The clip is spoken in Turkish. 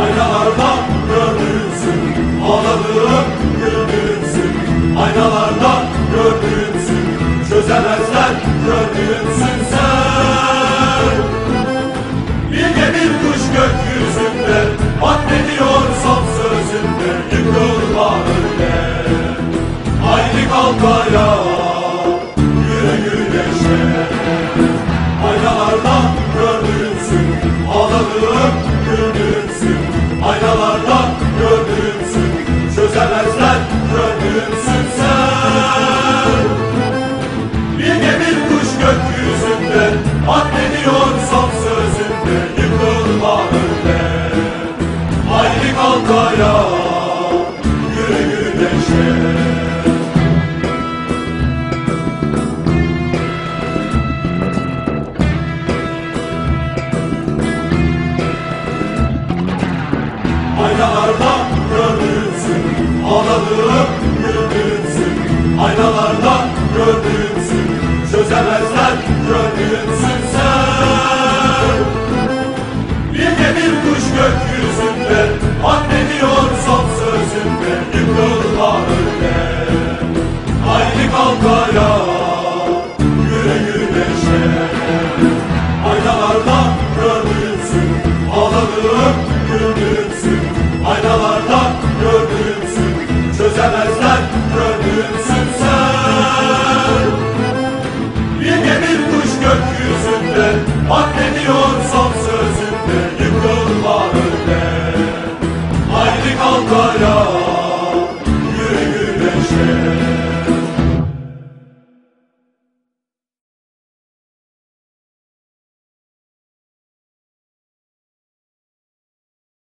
Aynalarda gördüğümsün Ağladığım güldüğümsün Aynalarda gördüğümsün Çözemezler gördüğümsün sen. Bilge bir kuş gökyüzünde Addediyor son sözünde Yıkılma öyle. Haydi kalk Aynalarda gördüğümsün Ağladığım güldüğümsün Aynalarda gördüğümsün Çözemezler gördüğümsün sen. Bilge bir kuş gökyüzünde Addediyor son sözünde Yıkılma öyle Haydi kalk ayağa güneşe gördüğümsün Çözemezler gördüğümsün sen. Bilge bir kuş gökyüzünde Addediyor son sözünde Yıkılma öyle. Haydi kalk ayağa Ankara